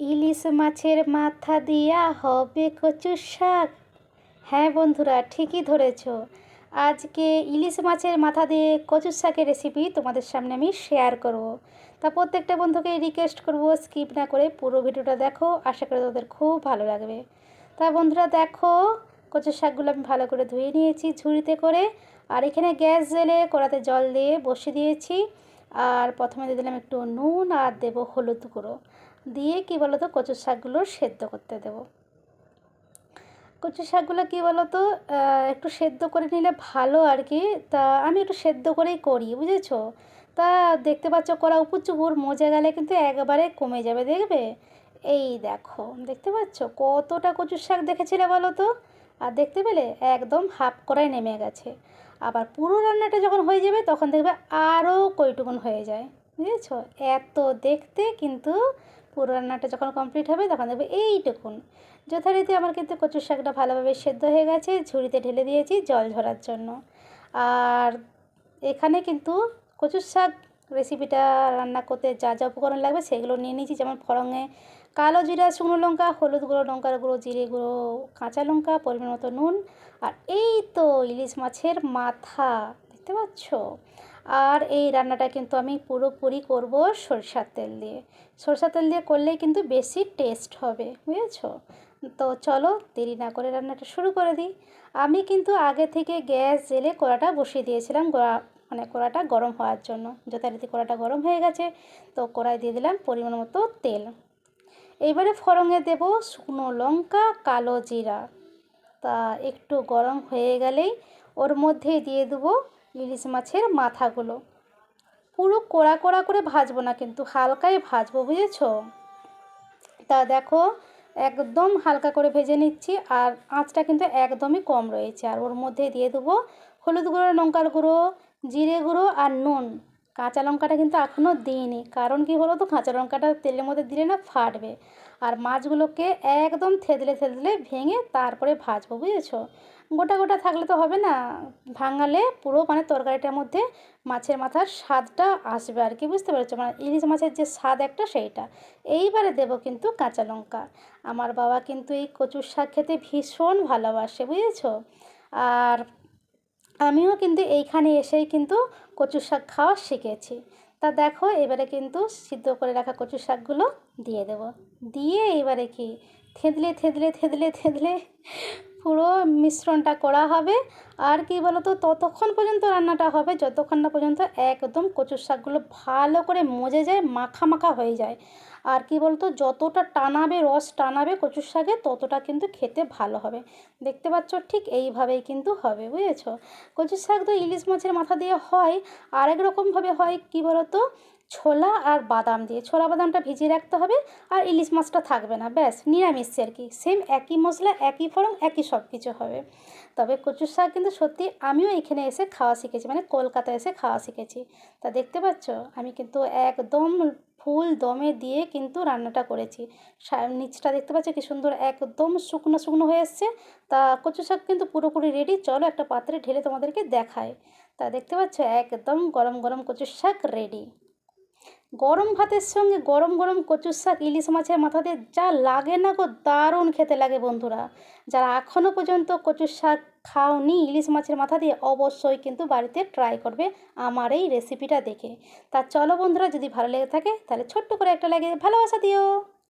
ইলিশ মাছের মাথা দিয়া হবে কচু শাক। হ্যাঁ বন্ধুরা, ঠিকই ধরেছ। আজকে ইলিশ মাছের মাথা দিয়ে কচু শাকের রেসিপি তোমাদের সামনে আমি শেয়ার করব। তা প্রত্যেকটা বন্ধুকে রিকোয়েস্ট করব স্কিপ না করে পুরো ভিডিওটা দেখো, আশা করি তোদের খুব ভালো লাগবে। তা বন্ধুরা, দেখো, কচু শাকগুলো আমি ভালো করে ধুয়ে নিয়েছি ঝুড়িতে করে। আর এখানে গ্যাস জেলে কড়াতে জল দিয়ে বসিয়ে দিয়েছি। আর প্রথমে দিয়ে দিলাম একটু নুন আর দেবো হলুদ গুঁড়ো। দিয়ে কী বলো তো কচু শাকগুলো সেদ্ধ করতে দেব। কচু শাকগুলো কী বলো তো একটু সেদ্ধ করে নিলে ভালো আর কি। তা আমি একটু সেদ্ধ করেই করি, বুঝেছ? তা দেখতে পাচ্ছ কড়া উপর চুপুর মজে গেলে কিন্তু একবারে কমে যাবে, দেখবে? এই দেখো, দেখতে পাচ্ছ? কতটা কচুর শাক দেখেছিলে বলো তো? আর দেখতে পেলে একদম হাফ করাই নেমে গেছে। আবার পুরো রান্নাটা যখন হয়ে যাবে তখন দেখবে আরও কইটুকুন হয়ে যায়, বুঝেছ? এত দেখতে কিন্তু পুরো রান্নাটা যখন কমপ্লিট হবে, তখন দেখবে এইটুকুন যথারীতি আমার কিন্তু কচুর শাকটা ভালোভাবে সেদ্ধ হয়ে গেছে, ঝুড়িতে ঢেলে দিয়েছি জল ঝরার জন্য। আর এখানে কিন্তু কচুর শাক রেসিপিটা রান্না করতে যা যা উপকরণ লাগবে সেগুলো নিয়ে নিয়েছি, যেমন ফরঙে কালো জিরা, শুকনো লঙ্কা, হলুদ গুঁড়ো, লঙ্কার গুঁড়ো, জিরে গুঁড়ো, কাঁচা লঙ্কা, পরিমাণ মতো নুন, আর এই তো ইলিশ মাছের মাথা। দেখতে পাচ্ছ? আর এই রান্নাটা কিন্তু আমি পুরোপুরি করব সরষার তেল দিয়ে। সরষার তেল দিয়ে করলেই কিন্তু বেশি টেস্ট হবে, বুঝেছ? তো চলো দেরি না করে রান্নাটা শুরু করে দিই। আমি কিন্তু আগে থেকে গ্যাস জেলে কড়াটা বসিয়ে দিয়েছিলাম মানে কড়াটা গরম হওয়ার জন্য। যথারীতি কড়াটা গরম হয়ে গেছে, তো কড়াই দিয়ে দিলাম পরিমাণ মতো তেল। এইবারে ফড়ঙে দেব শুকনো লঙ্কা, কালো জিরা। তা একটু গরম হয়ে গেলেই ওর মধ্যে দিয়ে দেবো ইলিশ মাছের মাথাগুলো। পুরো কোড়া কোড়া করে ভাজবো না কিন্তু হালকাই ভাজবো, বুঝেছ? তা দেখো, একদম হালকা করে ভেজে নিচ্ছি আর আঁচটা কিন্তু একদমই কম রয়েছে। আর ওর মধ্যে দিয়ে দেবো হলুদ গুঁড়ো, লঙ্কার গুঁড়ো, জিরে গুঁড়ো আর নুন। কাঁচা লঙ্কাটা কিন্তু এখনও দিইনি। কারণ কি হলো তো কাঁচা লঙ্কাটা তেলের মধ্যে দিলে না ফাটবে। আর মাছগুলোকে একদম থেদলে থেদলে ভেঙে তারপরে ভাজবো, বুঝেছ? গোটা গোটা থাকলে তো হবে না। ভাঙালে পুরো মানে তরকারিটার মধ্যে মাছের মাথার স্বাদটা আসবে আর কি, বুঝতে পেরেছ? মানে ইলিশ মাছের যে স্বাদ একটা সেইটা। এইবারে দেব কিন্তু কাঁচা লঙ্কা। আমার বাবা কিন্তু এই কচুর শাক খেতে ভীষণ ভালোবাসে, বুঝেছ? আর আমিও কিন্তু এইখানে এসেই কিন্তু কচু শাক খাওয়া শিখেছি। তা দেখো, এবারে কিন্তু সিদ্ধ করে রাখা কচু শাকগুলো দিয়ে দেব। দিয়ে এবারে কি? থেদলে থেদলে থেদলে থেদলে পুরো মিশ্রণটা করা হবে। আর কি বলতো, ততক্ষণ পর্যন্ত রান্নাটা হবে, যতক্ষণ না পর্যন্ত একদম কচুর শাকগুলো ভালো করে মজে যায়, মাখা মাখা হয়ে যায়। আর কি বলতো, যতটা টানাবে রস টানাবে কচুর শাকে, ততটা কিন্তু খেতে ভালো হবে। দেখতে পাচ্ছ, ঠিক এইভাবেই কিন্তু হবে, বুঝেছ? কচুর শাক তো ইলিশ মাছের মাথা দিয়ে হয়, আরেক রকমভাবে হয়, কি বলতো ছোলা আর বাদাম দিয়ে। ছোলা বাদামটা ভিজিয়ে রাখতে হবে আর ইলিশ মাছটা থাকবে না, ব্যাস, নিরামিষ আর কি। সেম একই মশলা, একই ফরম একই সব কিছু হবে। তবে কচুর শাক কিন্তু সত্যি আমিও এখানে এসে খাওয়া শিখেছি মানে কলকাতায় এসে খাওয়া শিখেছি। তা দেখতে পাচ্ছ? আমি কিন্তু একদম ফুল দমে দিয়ে কিন্তু রান্নাটা করেছি। নিচটা দেখতে পাচ্ছ কি সুন্দর, একদম শুকনো শুকনো হয়ে এসছে। তা কচু শাক কিন্তু পুরোপুরি রেডি চলো একটা পাত্রে ঢেলে তোমাদেরকে দেখায় তা দেখতে পাচ্ছ? একদম গরম গরম কচুর শাক রেডি গরম ভাতের সঙ্গে গরম গরম কচুর শাক, ইলিশ মাছের মাথাতে যা লাগে না গো, দারুণ খেতে লাগে বন্ধুরা। যারা এখনও পর্যন্ত কচুর শাক খাওনি, ইলিশ মাছের মাথা দিয়ে অবশ্যই কিন্তু বাড়িতে ট্রাই করবে আমার এই রেসিপিটা দেখে। তা চলো বন্ধুরা, যদি ভালো লেগে থাকে, তাহলে ছোট্ট করে একটা লাগে ভালোবাসা দিও।